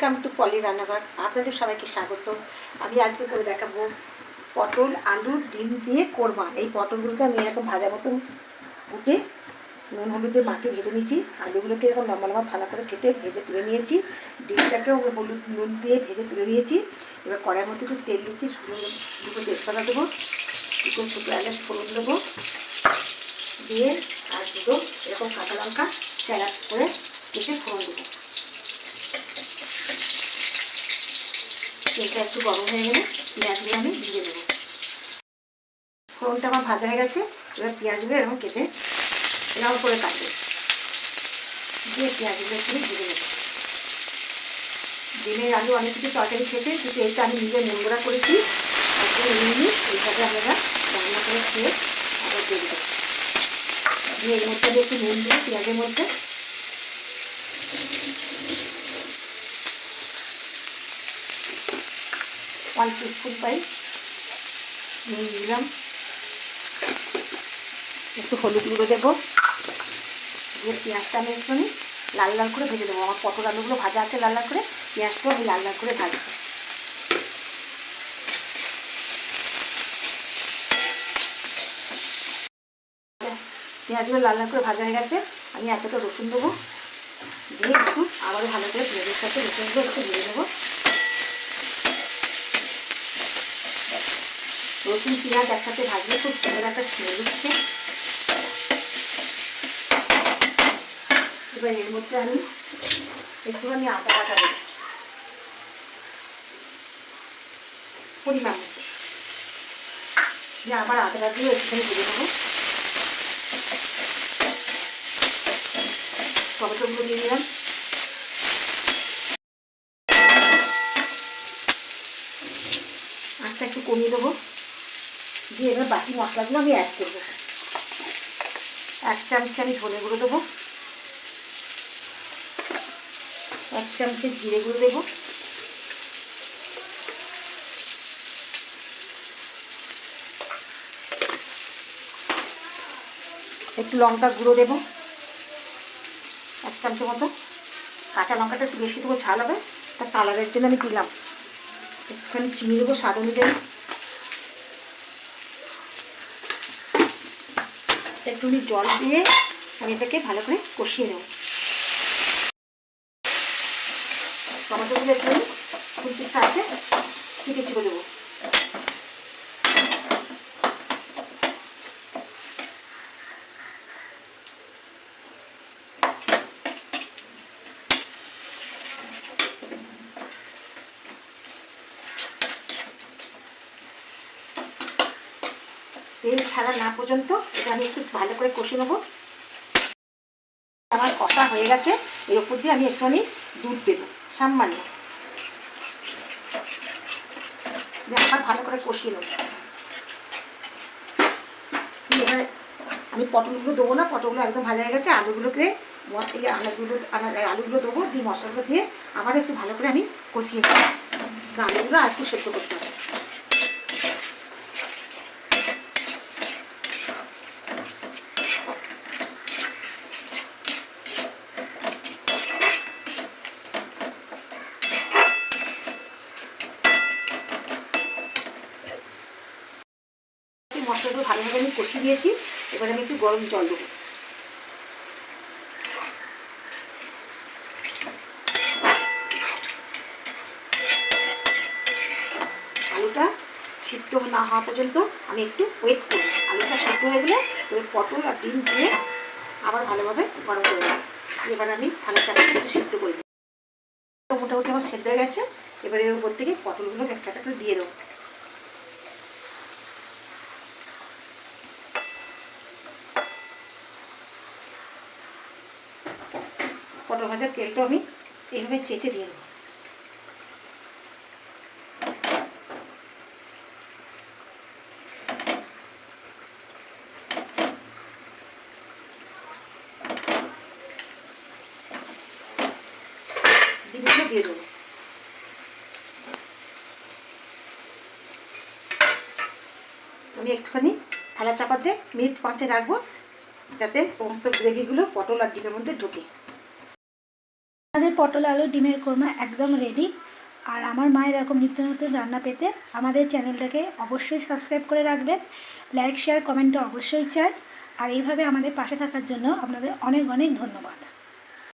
Welcome to পলি রান্নাঘর আপনাদের সবাইকে স্বাগত। আমি আজকে করে দেখাবো পটল, আলু, ডিম দিয়ে কোরমা। এই পটলগুলোকে আমি এরকম ভাজা মতন কুটে নুন, হলুদ মাকে ভেজে নিয়েছি। আলুগুলোকে এরকম লম্বা লম্বা ভালো করে কেটে ভেজে তুলে নিয়েছি। ডিমটাকেও হলুদ, নুন দিয়ে ভেজে তুলে নিয়েছি। এবার কড়াইয়ের মধ্যে একটু তেল দিচ্ছি দুটো তেজপাতা দেবো, দুটো শুকনো এলাচ ফোড়ন দেবো দিয়ে আর দুটো এরকম কাঁচা লঙ্কা, স্যালাড করে কেটে ফোড়ন দেবো। তেলটা একটু গরম হয়ে গেলে পেঁয়াজগুলো আমি ভিজে দেবো। ফোড়নটা আমার ভাজা হয়ে গেছে, এবার পেঁয়াজগুলো এরকম কেটে এরকম করে কাটবে। দিয়ে পেঁয়াজগুলো একটু ভিজে দেবো ডিমের আলু অনেক কিছু তরকারি খেতে কিন্তু এইটা আমি নিজে নোংরা করেছি। একদম নিয়ে এইভাবে আমরা রান্না করে খেয়ে আবার দিয়ে দেবো দিয়ে এর মধ্যে একটু নুন দিয়ে পেঁয়াজের মধ্যে। ওয়ান টিস্পুন পাই। নুন দিলাম একটু হলুদ গুঁড়ো দেবো। দিয়ে পেঁয়াজটা আমি একটু লাল লাল করে ভেজে দেবো। আমার পটল আলুগুলো ভাজা আছে লাল লাল করে, পেঁয়াজটাও আমি লাল লাল করে ভাজবো পেঁয়াজগুলো লাল লাল করে ভাজা হয়ে গেছে। আমি এতটা রসুন দেবো। দিয়ে একটু আবারও ভালো করে পেঁয়াজের সাথে রসুনগুলো একটু দিয়ে দেবো। রসুন, পেঁয়াজ একসাথে ভাজলে খুব সুন্দর একটা স্মেল উঠছে এবার এর মধ্যে আমি একটুখানি আদা বাটা দেবো। পরিমাণ দিয়ে আবার আদাটা দিয়ে একটুখানি ভেজে নেব টমেটোগুলো দিয়ে দিলাম। আঁচটা একটু কমিয়ে দেবো। দিয়ে এবার বাকি মশলাগুলো আমি অ্যাড করব। এক চামচ আমি ধনে গুঁড়ো দেবো। এক চামচের জিরে গুঁড়ো দেবো। একটু লঙ্কা গুঁড়ো দেবো। এক চামচের মতো কাঁচা লঙ্কাটা একটু বেশি দেবো, ঝাল হবে। তার কালারের জন্য আমি দিলাম। একটুখানি চিনি দেবো, স্বাদ অনুযায়ী। একটু জল দিয়ে আমি এটাকে ভালো করে কষিয়ে নেব। টমেটোগুলো একটু খুলতে সাথে চিপে চিপে দেবো। তেল ছাড়া না পর্যন্ত এটা আমি একটু ভালো করে কষে নেব। আমার কষা হয়ে গেছে, এর উপর দিয়ে আমি একটুখানি দুধ দেবো, সামান্য। আবার ভালো করে কষিয়ে নেব। আমি পটলগুলো দেবো না, পটলগুলো একদম ভালো হয়ে গেছে, আলুগুলোকে এই আলুগুলো আলুগুলো দেবো, দিয়ে মশলাগুলো দিয়ে আবার একটু ভালো করে আমি কষিয়ে নেব। আলুগুলো আর একটু সেদ্ধ করতে হবে। মশলাগুলো ভালোভাবে আমি কষিয়ে দিয়েছি এবার আমি একটু গরম জল দেবো। আলুটা সিদ্ধ না হওয়া পর্যন্ত আমি একটু ওয়েট করি আলুটা সিদ্ধ হয়ে গেলে এবার পটল আর ডিম দিয়ে আবার ভালোভাবে গরম করে দেবো এবার আমি আলু চাপটা একটু সিদ্ধ করে মোটামুটি আমার সেদ্ধ হয়ে গেছে। এবার উপর থেকে পটলগুলো একটা একটা করে দিয়ে দেবো। পটল ভাজার তেলটা আমি এইভাবে চেঁচে দিয়ে দেবো। ডিমগুলো দিয়ে দেবো। আমি একটুখানি থালা চাপাতে মিনিট পাঁচে রাখব, যাতে সমস্ত গ্রেভিগুলো পটল আর ডিমের মধ্যে ঢোকে। আমাদের পটল আলু ডিমের কোরমা একদম রেডি আর আমার মা এরকম নিত্য নতুন রান্না পেতে আমাদের চ্যানেলটাকে অবশ্যই সাবস্ক্রাইব করে রাখবেন। লাইক শেয়ার কমেন্টও অবশ্যই চাই। আর এইভাবে আমাদের পাশে থাকার জন্য আপনাদের অনেক অনেক ধন্যবাদ।